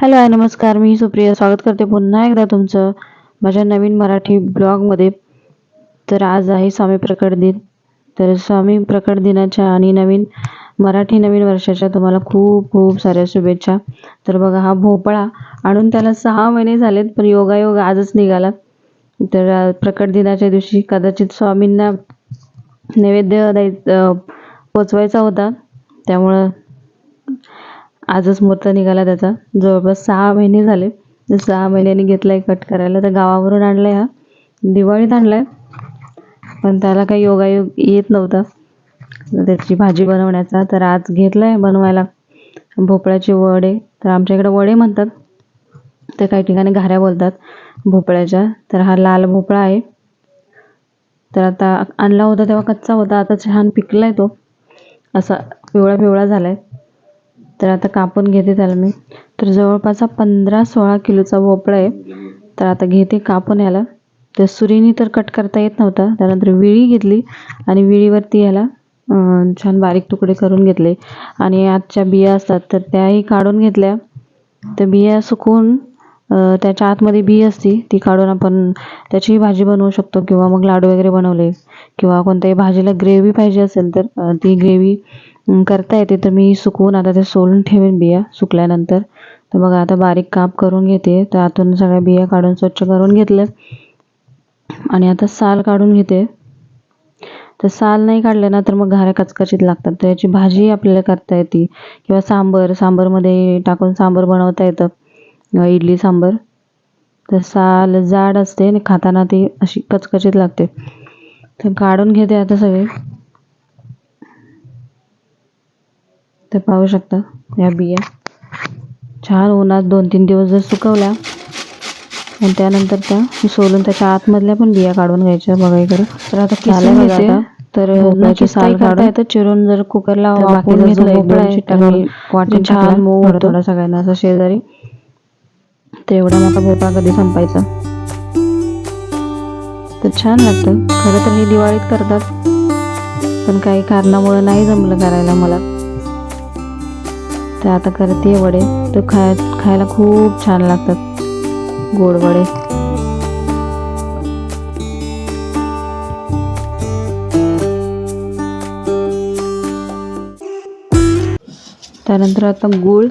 Hello hi नमस्कार. मी सुप्रिया. स्वागत करते पुन्हा एकदा तुमचं माझ्या नवीन मराठी ब्लॉगमध्ये. तर आज आहे स्वामी प्रकट दिन. तर स्वामी प्रकट दिनाच्या आणि नवीन मराठी नवीन वर्षाच्या तुम्हाला खूप खूप साऱ्या शुभेच्छा. तर बघा हा भोपळा आणून त्याला सहा महिने झालेत पण योगायोग आजच निघाला. तर प्रकट दिनाच्या दिवशी कदाचित स्वामींना नैवेद्य द्यायचं पोचवायचा होता. त्यामुळं आजच मुहूर्त निघाला त्याचा. जवळपास सहा महिने झाले. सहा महिन्यांनी घेतलाय कट करायला. तर गावावरून आणलाय हा. दिवाळीत आणला आहे पण त्याला काही योगायोग येत नव्हता. त्याची भाजी बनवण्याचा. तर आज घेतला आहे बनवायला. भोपळ्याचे वडे. तर आमच्याकडे वडे म्हणतात. तर काही ठिकाणी घाऱ्या बोलतात. भोपळ्याच्या. तर हा लाल भोपळा आहे. तर आता आणला होता तेव्हा कच्चा होता. आता छान पिकला आहे तो. असा पिवळा पिवळा झाला आहे तर आता कापून घेते त्याला मी. तर जवळपास हा पंधरा सोळा किलोचा भोपळा आहे. तर आता घेते कापून याला. तर सुरीने तर कट करता येत नव्हता. त्यानंतर विळी घेतली आणि विळीवरती याला छान बारीक तुकडे करून घेतले. आणि आजच्या बिया असतात तर त्याही काढून घेतल्या. तर बिया सुकवून त्याच्या आतमध्ये बी असती ती काढून आपण त्याचीही भाजी बनवू शकतो किंवा मग लाडू वगैरे बनवले किंवा कोणत्याही भाजीला ग्रेव्ही पाहिजे असेल तर ती ग्रेव्ही करता येते. तर मी सुकवून आता ते सोलून ठेवेन बिया सुकल्यानंतर. तर बघा आता बारीक काप करून घेते. तर आतून सगळ्या बिया काढून स्वच्छ करून घेतल्या आणि आता साल काढून घेते. तर साल नाही काढले ना तर मग घाऱ्या कचकचीत लागतात. तर याची भाजी आपल्याला करता येते. किंवा सांबर सांबरमध्ये टाकून सांबर बनवता येतं. इडली सांबर. तर साल जाड असते आणि खाताना ती अशी कचकचीत लागते. तर काढून घेते आता सगळे. तर पाहू शकता या बिया. छान उन्हात दोन तीन दिवस जर सुकवल्या आणि त्यानंतर त्या सोलून त्याच्या आतमधल्या पण बिया काढून घ्यायच्या बघा इकडे. तर आता किसून घेते. तर भोपळ्याची साल काढून येतं चिरून जर कुकरला घेतलं वाटून छान मऊ थोडा सगळ्यांना असं शेजारी. तर एवढा मोठा भोपळा कधी संपायचा. तर छान लागतं. खरं तर हे दिवाळीत करतात. पण काही कारणामुळे नाही जमलं करायला मला. तर आता करते वडे. तर खाय खायला खूप छान लागतात. गोड वडे. त्यानंतर आता गूळ.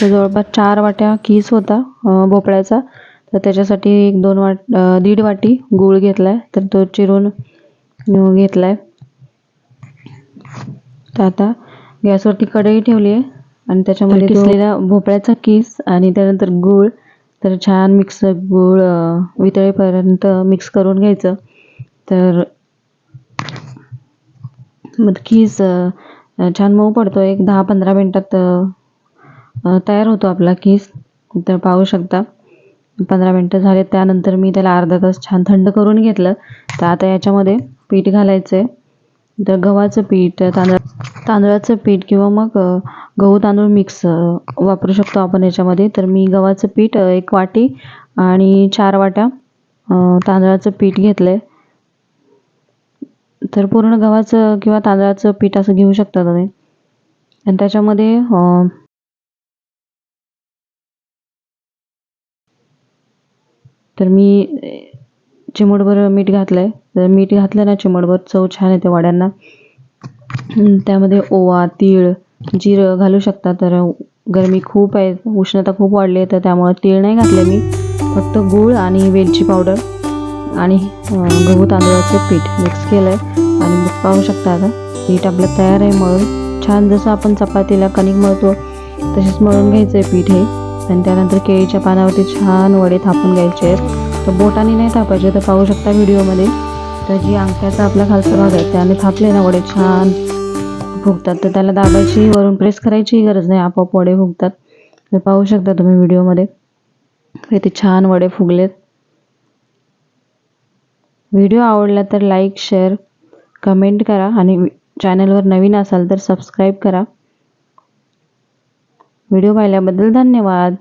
तर जवळपास चार वाट्या किस होता भोपळ्याचा. तर त्याच्यासाठी एक दोन वाट दीड वाटी गूळ घेतलाय. तर तो चिरून घेतला घेतलाय. तर आता गॅसवरती कढई ठेवली आहे आणि त्याच्यामध्ये किसलेला भोपळ्याचा किस आणि त्यानंतर गूळ. तर छान मिक्स गूळ वितळेपर्यंत मिक्स करून घ्यायचं. तर मग किस छान मऊ पडतो एक दहा पंधरा मिनटात तयार होतो आपला किस. तर पाहू शकता. पंधरा मिनटं झाले. त्यानंतर मी त्याला अर्धा तास छान थंड करून घेतलं. तर आता याच्यामध्ये पीठ घालायचं आहे तर गव्हाचं पीठ तांदळा तांदळाचं पीठ किंवा मग गहू तांदूळ मिक्स वापरू शकतो आपण याच्यामध्ये. तर मी गव्हाचं पीठ एक वाटी आणि चार वाट्या तांदळाचं पीठ घेतलं आहे तर पूर्ण गव्हाचं किंवा तांदळाचं पीठ असं घेऊ शकता तुम्ही. आणि त्याच्यामध्ये तर मी अ, चिमूटभर मीठ घातलं आहे तर मीठ घातलं ना चिमूटभर चव छान येते वाड्यांना. त्यामध्ये ओवा तीळ जिरं घालू शकता तर गरमी खूप आहे उष्णता खूप वाढली आहे तर त्यामुळं तीळ नाही घातले मी. फक्त गूळ आणि वेलची पावडर आणि गहू तांदळाचं पीठ मिक्स केलं आहे आणि मग पाहू शकता आता पीठ आपलं तयार आहे मळून. छान जसं आपण चपातीला कणिक मळतो तसेच मळून घ्यायचं आहे पीठ हे. आणि त्यानंतर केळीच्या पानावरती छान वडे थापून घ्यायचे आहेत. तर बोटाने नाही थापायचे तर पाहू शकता व्हिडिओमध्ये. तर जी अंगठ्याचा आपला खालचा भाग आहे त्याने थापले ना वडे छान फुगतात. तर त्याला दाबायची वरून प्रेस करायची गरज नाही आपोआप वडे फुगतात. तर पाहू शकता तुम्ही व्हिडिओमध्ये. इथे छान वडे फुगलेत. व्हिडिओ आवडला तर लाईक शेअर कमेंट करा आणि चॅनलवर नवीन असाल तर सबस्क्राईब करा. व्हिडिओ पाहिल्याबद्दल धन्यवाद.